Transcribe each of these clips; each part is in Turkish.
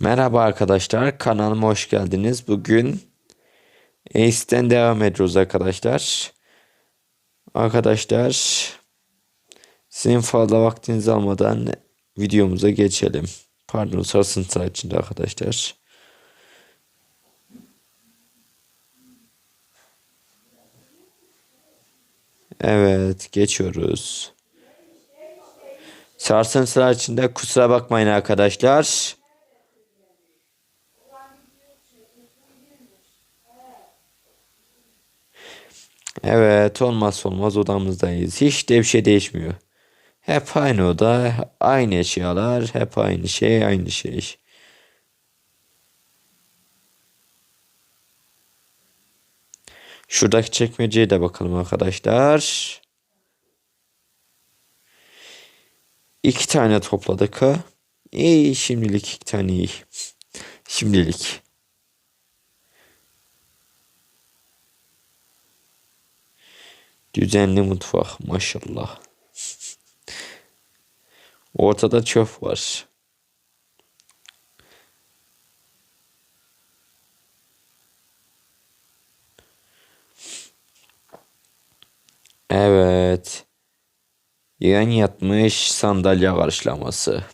Merhaba arkadaşlar, kanalıma hoş geldiniz. Bugün Ace'den devam ediyoruz arkadaşlar. Arkadaşlar, sizin fazla vaktinizi almadan videomuza geçelim. Pardon, sarsıntı içinde arkadaşlar. Evet, geçiyoruz. Sarsıntılar içinde kusura bakmayın arkadaşlar. Evet olmaz olmaz odamızdayız. Hiç de bir şey değişmiyor. Hep aynı oda, aynı eşyalar, hep aynı şey, aynı şey. Şuradaki çekmeceye de bakalım arkadaşlar. İki tane topladık ha. İyi şimdilik iki tane iyi. Şimdilik. Düzenli mutfak maşallah. Ortada çöp var. Evet. Yan yatmış sandalye karşılaması.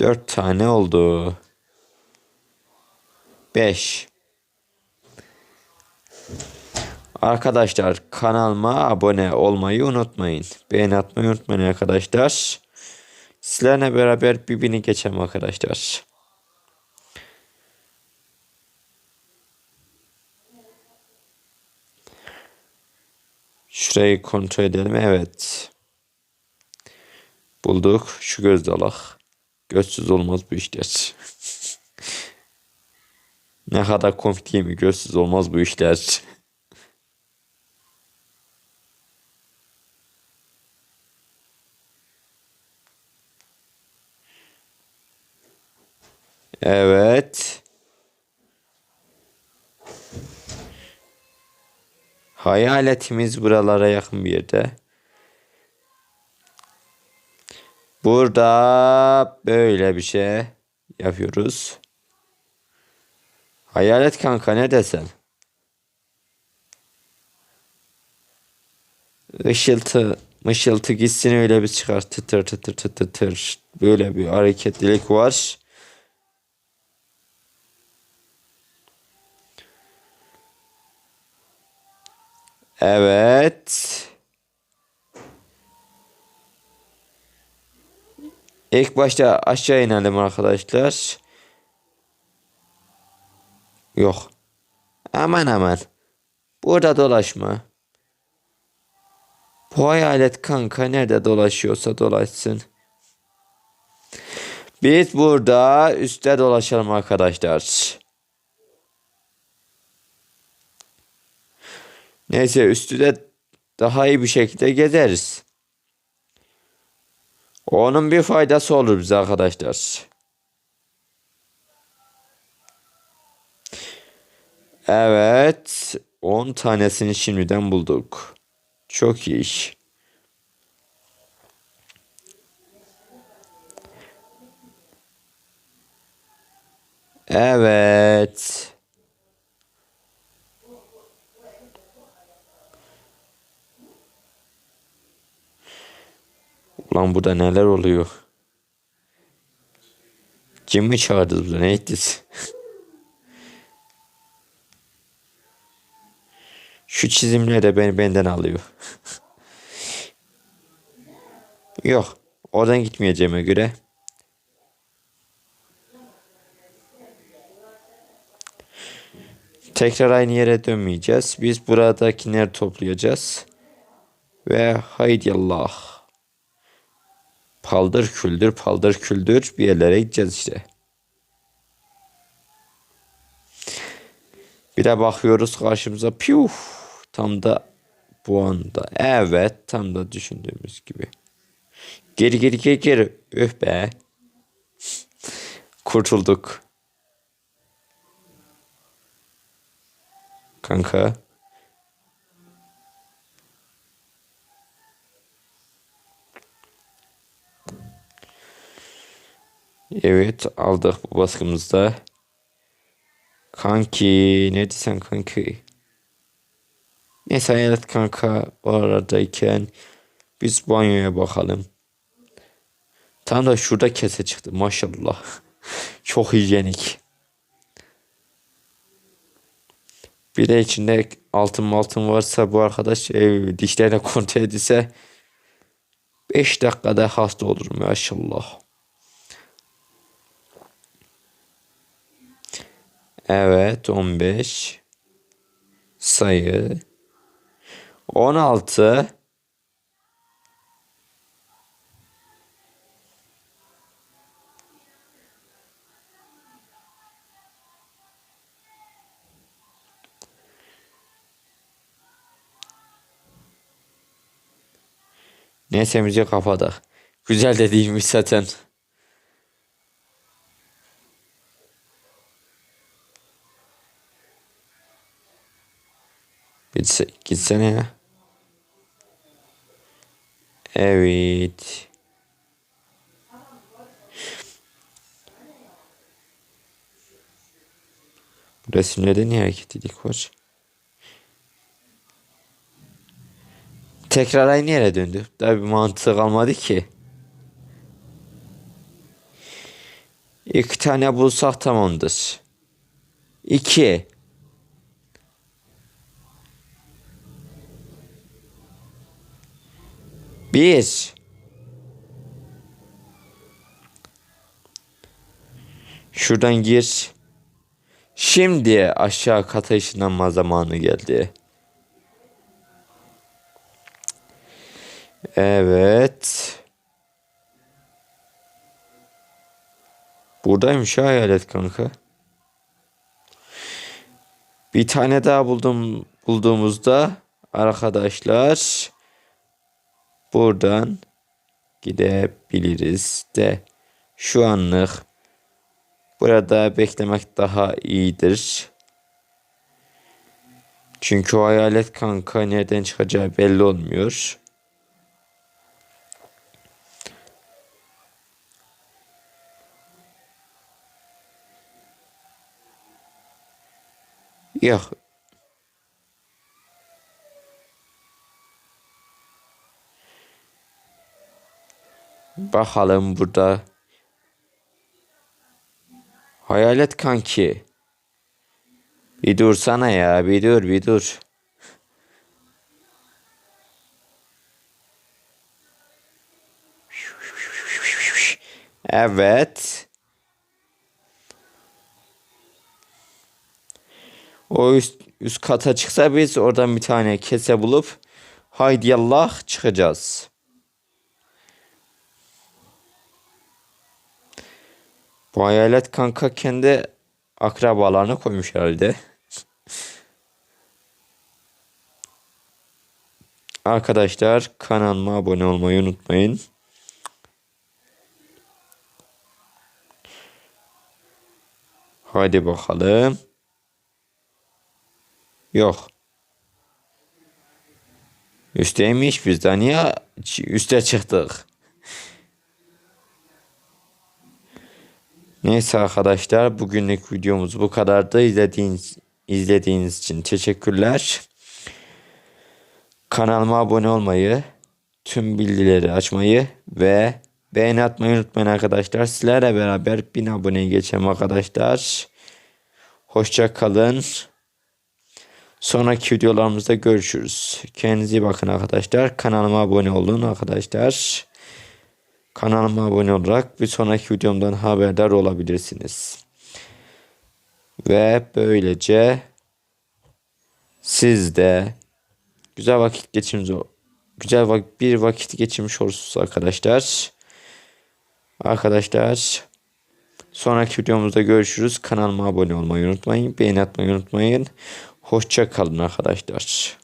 Dört tane oldu. Beş. Arkadaşlar kanalıma abone olmayı unutmayın. Beğeni atmayı unutmayın arkadaşlar. Sizlerle beraber birbirini geçelim arkadaşlar. Şurayı kontrol edelim. Evet. Bulduk. Şu göz dalak. Gözsüz olmaz bu işler. Ne kadar komik değil mi? Gözsüz olmaz bu işler. Evet. Hayaletimiz buralara yakın bir yerde. Burada böyle bir şey yapıyoruz. Hayalet kanka ne desen? Işıltı, mışıltı gitsin öyle bir çıkar tıtır tıtır tıtır tıtır. Böyle bir hareketlilik var. Evet. İlk başta aşağı inelim arkadaşlar. Yok. Aman aman. Burada dolaşma. Bu hayalet kanka nerede dolaşıyorsa dolaşsın. Biz burada üstte dolaşalım arkadaşlar. Neyse üstü de daha iyi bir şekilde gezeriz. Onun bir faydası olur bize arkadaşlar. Evet. 10 tanesini şimdiden bulduk. Çok iyi iş. Evet. Ulan burada neler oluyor? Kim mi çağırdı burada? Ne ettiniz? Şu çizimler de beni benden alıyor. Yok. Oradan gitmeyeceğime göre. Tekrar aynı yere dönmeyeceğiz. Biz buradakileri toplayacağız. Ve haydi Allah. Paldır küldür paldır küldür bir yerlere gideceğiz işte. Bir de bakıyoruz karşımıza piuf Tam da bu anda. Evet tam da düşündüğümüz gibi. Geri geri geri geri. Üf be. Kurtulduk. Kanka. Evet aldık bu baskımızda. Kanki ne desen kanki. Neyse hayalet kanka o aradayken biz banyoya bakalım. Tam da şurada kese çıktı maşallah. Çok hijyenik. Bir de içinde altın altın varsa bu arkadaş e, dişlerine kontrol edilse 5 dakikada hasta olur maşallah. Evet 15 sayı 16 Neyse müzik kapadık. Güzel de değilmiş zaten. Gitse, gitsene ya. Evet. Resimlerde niye hareketlilik var? Tekrar aynı yere döndü. Daha bir mantığı kalmadı ki. İki tane bulsak tamamdır. İki. Bir. Şuradan gir. Şimdi aşağı kata ışınlanma zamanı geldi. Evet. Buradaymış ha hayalet kanka. Bir tane daha buldum bulduğumuzda arkadaşlar buradan gidebiliriz de şu anlık burada beklemek daha iyidir. Çünkü o hayalet kanka nereden çıkacağı belli olmuyor. Yok. Bakalım burada. Hayalet kanki. Bir dursana ya. Bir dur bir dur. Evet. O üst, üst kata çıksa biz oradan bir tane kese bulup haydi yallah çıkacağız. Bu hayalet kanka kendi akrabalarını koymuş herhalde. Arkadaşlar kanalıma abone olmayı unutmayın. Hadi bakalım. Yok. Üsteymiş biz de niye üste çıktık? Neyse arkadaşlar bugünlük videomuz bu kadardı. İzlediğiniz, izlediğiniz için teşekkürler. Kanalıma abone olmayı, tüm bildirimleri açmayı ve beğeni atmayı unutmayın arkadaşlar. Sizlerle beraber 1000 aboneye geçelim arkadaşlar. Hoşça kalın. Sonraki videolarımızda görüşürüz. Kendinize iyi bakın arkadaşlar. Kanalıma abone olun arkadaşlar. Kanalıma abone olarak bir sonraki videomdan haberdar olabilirsiniz. Ve böylece siz de güzel vakit geçirmiş güzel vak bir vakit geçirmiş olursunuz arkadaşlar. Arkadaşlar sonraki videomuzda görüşürüz. Kanalıma abone olmayı unutmayın. Beğeni atmayı unutmayın. Hoşça kalın arkadaşlar.